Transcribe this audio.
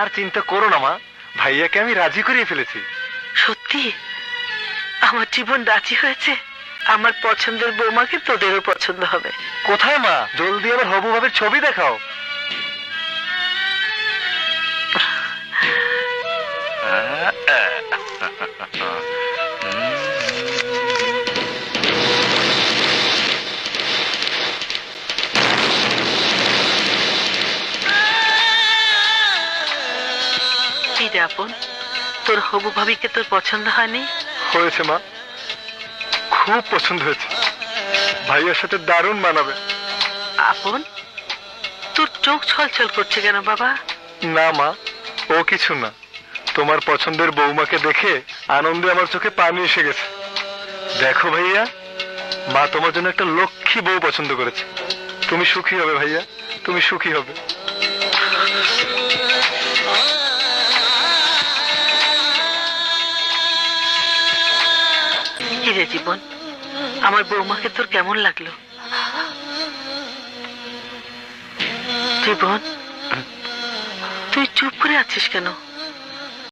আর চিন্তা করো না মা। ভাইয়াকে আমি রাজি করিয়ে ফেলেছি। সত্যি? আমার জীবন রাজি হয়েছে? আমার পছন্দের বৌমাকে তোদেরও পছন্দ হবে। কোথায় মা? জলদি আবার হবু ভাবের ছবি দেখাও। কি রে আপন তোর হবু ভাবিকে তোর পছন্দ হয়নি? হয়েছে মা খুব পছন্দ হয়েছে। ভাইয়ার সাথে দারুণ মানাবে। আপন? তোর চোখ ছলছল করছে কেন বাবা? না মা ও কিছু না। তোমার পছন্দের বৌমাকে দেখে আনন্দে আমার চোখে পানি এসে গেছে। দেখো ভাইয়া মা তোমার জন্য একটা লক্ষ্মী বউ পছন্দ করেছে। তুমি সুখী হবে ভাইয়া তুমি সুখী হবে। কি রে জীবন আমার বৌমাকে তোর কেমন লাগল? জীবন তুই চুপ করে আছিস কেন?